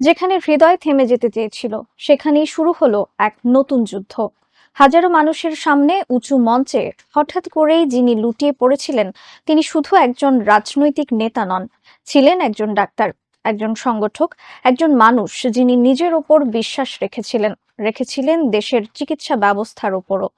যেখানে হৃদয় থেমে যেতে চেয়েছিল, সেখানেই শুরু হলো এক নতুন যুদ্ধ। হাজারো মানুষের সামনে উঁচু মঞ্চে হঠাৎ করেই যিনি লুটিয়ে পড়েছিলেন, তিনি শুধু একজন রাজনৈতিক নেতা নন, ছিলেন একজন ডাক্তার, একজন সংগঠক, একজন মানুষ যিনি নিজের ওপর বিশ্বাস রেখেছিলেন রেখেছিলেন দেশের চিকিৎসা ব্যবস্থার ওপরও।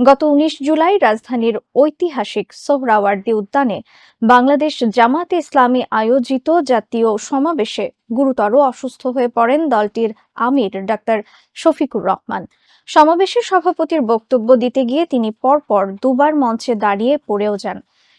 গত উনিশ জুলাই রাজধানীর ঐতিহাসিক সোহরাওয়ার্দী উদ্যানে বাংলাদেশ জামাতে ইসলামী আয়োজিত জাতীয় সমাবেশে গুরুতর অসুস্থ হয়ে পড়েন দলটির আমির ডাক্তার শফিকুর রহমান। সমাবেশে সভাপতির বক্তব্য দিতে গিয়ে তিনি পরপর দুবার মঞ্চে দাঁড়িয়ে পড়েও যান।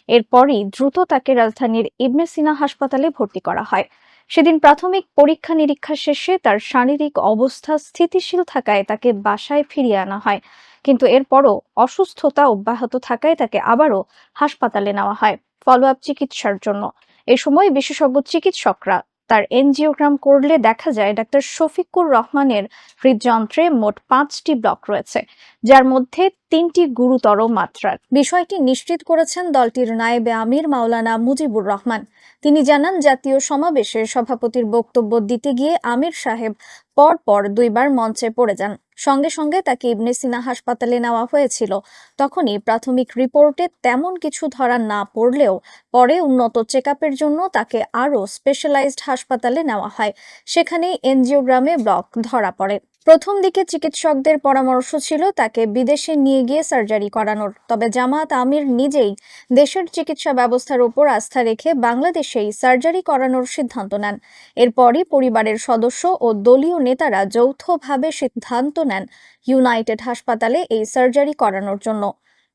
এরপরই দ্রুত তাকে রাজধানীর ইবনে সিনা হাসপাতালে ভর্তি করা হয়। সেদিন প্রাথমিক পরীক্ষা নিরীক্ষা শেষে তার শারীরিক অবস্থা স্থিতিশীল থাকায় তাকে বাসায় ফিরিয়ে আনা হয়। কিন্তু এরপরও অসুস্থতা অব্যাহত থাকায় তাকে আবারও হাসপাতালে নেওয়া হয় ফলো আপ চিকিৎসার জন্য। এ সময় বিশেষজ্ঞ চিকিৎসকরা তার এনজিওগ্রাম করলে দেখা যায় ডাক্তার শফিকুর রহমানের হৃদযন্ত্রে মোট পাঁচটি ব্লক রয়েছে, যার মধ্যে তিনটি গুরুতর মাত্রার। বিষয়টি নিশ্চিত করেছেন দলটির নায়েবে আমির মাওলানা মুজিবুর রহমান। তিনি জানান, জাতীয় সমাবেশে সভাপতির বক্তব্য দিতে গিয়ে আমির সাহেব পর পর দুইবার মঞ্চে পড়ে যান। সঙ্গে সঙ্গে তাকে ইবনে সিনা হাসপাতালে নেওয়া হয়েছিল। তখনই প্রাথমিক রিপোর্টে তেমন কিছু ধরা না পড়লেও পরে উন্নত চেক জন্য তাকে আরও স্পেশালাইজড হাসপাতালে নেওয়া হয়। সেখানেই এনজিওগ্রামে ব্লক ধরা পড়ে। প্রথম দিকে চিকিৎসকদের পরামর্শ ছিল তাকে বিদেশে নিয়ে গিয়ে সার্জারি করানোর। তবে জামাত আমির নিজেই দেশের চিকিৎসা ব্যবস্থার উপর আস্থা রেখে বাংলাদেশেই সার্জারি করানোর সিদ্ধান্ত নেন। এরপরই পরিবারের সদস্য ও দলীয় নেতারা যৌথভাবে সিদ্ধান্ত নেন ইউনাইটেড হাসপাতালে এই সার্জারি করানোর জন্য।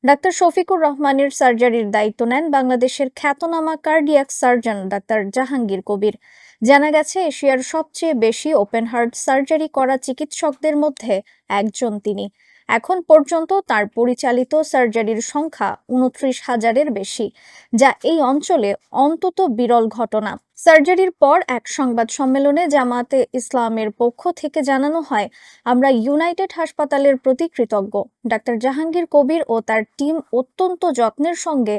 ডাক্তার শফিকুর রহমানের সার্জারির দায়িত্ব নেন বাংলাদেশের খ্যাতনামা cardiac surgeon doctor Jahangir Kabir. জানা গেছে, এশিয়ার সবচেয়ে বেশি ওপেন হার্ট সার্জারি করা চিকিৎসকদের মধ্যে একজন তিনি। এখন পর্যন্ত তার পরিচালিত সার্জারির সংখ্যা উনত্রিশ হাজারের বেশি, যা এই অঞ্চলে অন্তত বিরল ঘটনা। সার্জারির পর এক সংবাদ সম্মেলনে জামাতে ইসলামের পক্ষ থেকে জানানো হয়, আমরা ইউনাইটেড হাসপাতালের প্রতি কৃতজ্ঞ। ডাক্তার জাহাঙ্গীর কবির ও তার টিম অত্যন্ত যত্নের সঙ্গে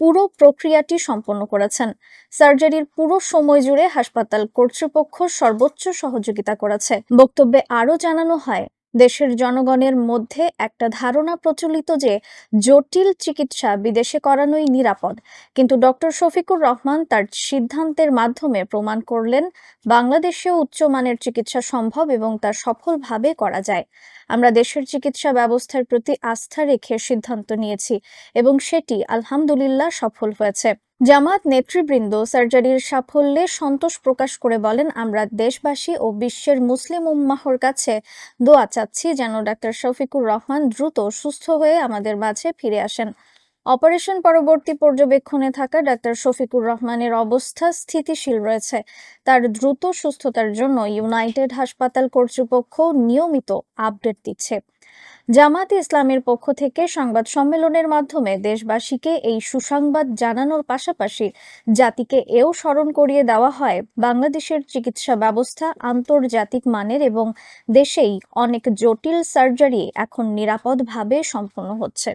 পুরো প্রক্রিয়াটি সম্পন্ন করেছেন। সার্জারির পুরো সময় জুড়ে হাসপাতাল কর্তৃপক্ষ সর্বোচ্চ সহযোগিতা করেছে। বক্তব্যে আরও জানানো হয় দেশের জনগণের মধ্যে একটা ধারণা প্রচলিত যে জটিল চিকিৎসা বিদেশে করানোই নিরাপদ। কিন্তু ডক্টর শফিকুর রহমান তার সিদ্ধান্তের মাধ্যমে প্রমাণ করলেন, বাংলাদেশেও উচ্চমানের চিকিৎসা সম্ভব এবং তা সফলভাবে করা যায়। আমরা দেশের চিকিৎসা ব্যবস্থার প্রতি আস্থা রেখে সিদ্ধান্ত নিয়েছি এবং সেটি আলহামদুলিল্লাহ সফল হয়েছে। জামাত নেতৃবৃন্দ সার্জারির সাফল্যে সন্তোষ প্রকাশ করে বলেন, আমরা দেশবাসী ও বিশ্বের মুসলিম উম্মাহর কাছে দোয়া চাচ্ছি যেন ডাক্তার শফিকুর রহমান দ্রুত সুস্থ হয়ে আমাদের মাঝে ফিরে আসেন। অপারেশন পরবর্তী পর্যবেক্ষণে থাকা ডাক্তার শফিকুর রহমানের অবস্থা স্থিতিশীল রয়েছে। তার দ্রুত সুস্থতার জন্য ইউনাইটেড হাসপাতাল কর্তৃপক্ষ নিয়মিত আপডেট দিচ্ছে। জামাত ইসলামের পক্ষ থেকে সংবাদ সম্মেলনের মাধ্যমে দেশবাসীকে এই সুসংবাদ জানানোর পাশাপাশি জাতিকে এও স্মরণ করিয়ে দেওয়া হয়। বাংলাদেশের চিকিৎসা ব্যবস্থা আন্তর্জাতিক মানের এবং দেশেই অনেক জটিল সার্জারি এখন নিরাপদভাবে সম্পন্ন হচ্ছে।